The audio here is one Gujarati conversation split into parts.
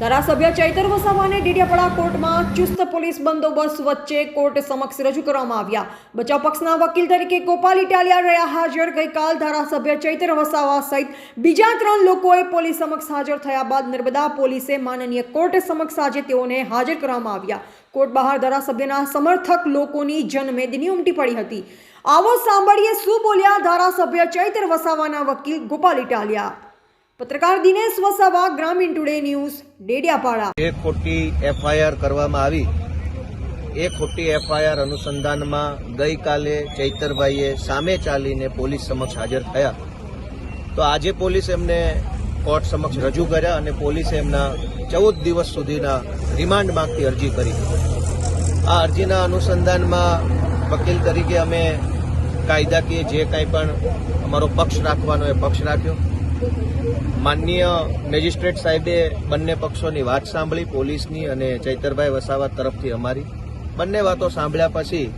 ધારાસભ્ય ચૈતર વસાવાને ડેડિયાપાડા કોર્ટમાં ચુસ્ત પોલીસ બંદોબસ્ત વચ્ચે કોર્ટ સમક્ષ રજૂ કરવામાં આવ્યા. બચાવ પક્ષના વકીલ તરીકે ગોપાલ ઇટાલિયા રહ્યા હાજર. ગઈકાલ ધારાસભ્ય ચૈતર વસાવા સહિત બીજા ત્રણ લોકોએ પોલીસ સમક્ષ હાજર થયા બાદ નર્મદા પોલીસે માનનીય કોર્ટ સમક્ષ આજે તેઓને હાજર કરવામાં આવ્યા. કોર્ટ બહાર ધારાસભ્યના સમર્થક લોકોની જનમેદની ઉમટી પડી હતી. આવો સાંભળીએ શું બોલ્યા ધારાસભ્ય ચૈતર વસાવાના વકીલ ગોપાલ ઇટાલિયા. પત્રકાર દિનેશ વસાવા, ગ્રામીણ ટુડે ન્યૂઝ, ડેડિયાપાડા. એક ખોટી એફઆઈઆર કરવામાં આવી. એ ખોટી એફઆઈઆર અનુસંધાનમાં ગઈકાલે ચૈતરભાઈએ સામે ચાલીને પોલીસ સમક્ષ હાજર થયા. તો આજે પોલીસ એમને કોર્ટ સમક્ષ રજૂ કર્યા અને પોલીસે એમના ચૌદ દિવસ સુધીના રિમાન્ડ માંગતી અરજી કરી. આ અરજીના અનુસંધાનમાં વકીલ તરીકે અમે કાયદાકીય જે કાંઈ પણ અમારો પક્ષ રાખવાનો એ પક્ષ રાખ્યો. માનનીય મેજિસ્ટ્રેટ સાહેબે બંને પક્ષોની વાત સાંભળી પોલીસની અને ચૈતરભાઈ વસાવા તરફથી અમારી. બંને વાતો સાંભળ્યા પછી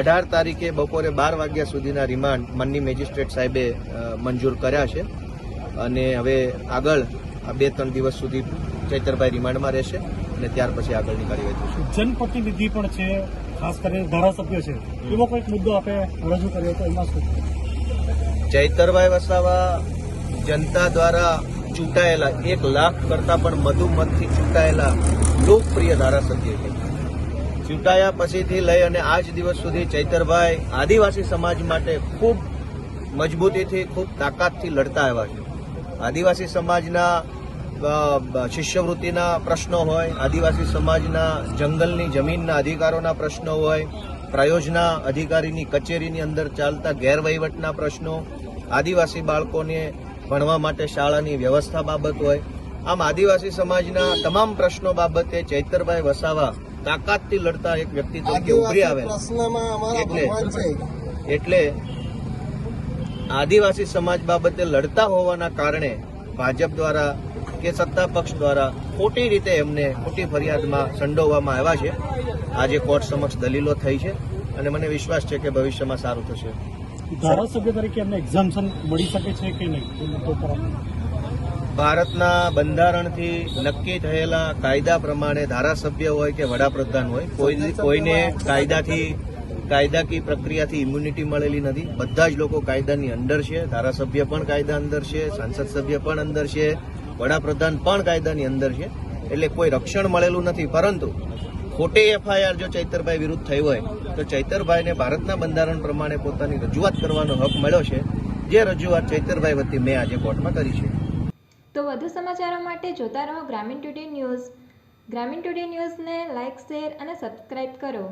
અઢાર તારીખે બપોરે બાર વાગ્યા સુધીના રિમાન્ડ માનની મેજિસ્ટ્રેટ સાહેબે મંજૂર કર્યા છે. અને હવે આગળ આ બે ત્રણ દિવસ સુધી ચૈતરભાઈ રિમાન્ડમાં રહેશે અને ત્યાર પછી આગળની કાર્યવાહી થશે. જનપ્રતિનિધિ પણ છે ખાસ કરીને ધારાસભ્ય છે. એવો કોઈક મુદ્દો આપે રજૂ કર્યો હતો એમાં શું? ચૈતરભાઈ વસાવા જનતા દ્વારા ચૂંટાયેલા એક લાખ કરતા પણ વધુ મતથી ચૂંટાયેલા લોકપ્રિય ધારાસભ્ય છે. ચૂંટાયા પછીથી લઈ અને આજ દિવસ સુધી ચૈતરભાઈ આદિવાસી સમાજ માટે ખૂબ મજબૂતીથી, ખૂબ તાકાતથી લડતા આવ્યા છે. આદિવાસી સમાજના શિષ્યવૃત્તિના પ્રશ્નો હોય, આદિવાસી સમાજના જંગલની જમીનના અધિકારોના પ્રશ્નો હોય, પ્રયોજના અધિકારીની કચેરીની અંદર ચાલતા ગેરવહીવટના પ્રશ્નો, આદિવાસી બાળકોને ભણવા માટે શાળાની વ્યવસ્થા બાબત હોય આમ આદિવાસી સમાજના તમામ પ્રશ્નો બાબતે ચૈતરભાઈ વસાવા તાકાતથી લડતા એક વ્યક્તિ તરીકે ઉભરી આવે એટલે- એટલે આદિવાસી સમાજ બાબતે લડતા હોવાના કારણે ભાજપ દ્વારા કે સત્તા પક્ષ દ્વારા ખોટી રીતે એમને ખોટી ફરિયાદમાં સંડોવવામાં આવ્યા છે. આજે કોર્ટ સમક્ષ દલીલો થઈ છે અને મને વિશ્વાસ છે કે ભવિષ્યમાં સારું થશે. ધારાસભ્ય તરીકે એમને એક્ઝામ્શન મળી શકે છે કે નહીં? ભારતના બંધારણથી નક્કી થયેલા કાયદા પ્રમાણે ધારાસભ્ય હોય કે વડાપ્રધાન હોય કોઈ કોઈને કાયદાથી કાયદાકીય પ્રક્રિયાથી ઇમ્યુનિટી મળેલી નથી. બધા જ લોકો કાયદાની અંદર છે. ધારાસભ્ય પણ કાયદા અંદર છે સાંસદ સભ્ય પણ અંદર છે વડાપ્રધાન પણ કાયદાની અંદર છે. એટલે કોઈ રક્ષણ મળેલું નથી. પરંતુ ખોટી એફઆઈઆર જો ચૈતરભાઈ વિરુદ્ધ થઈ હોય, તો ચૈતરભાઈને ભારતના બંધારણ પ્રમાણે પોતાની રજૂઆત કરવાનો હક મળ્યો છે. જે રજૂઆત ચૈતરભાઈ વતી મેં આજે કોર્ટમાં કરી છે. તો વધુ સમાચારો માટે જોતા રહો Gramin today news. Gramin today ન્યૂઝને લાઇક શેર અને સબસ્ક્રાઇબ કરો.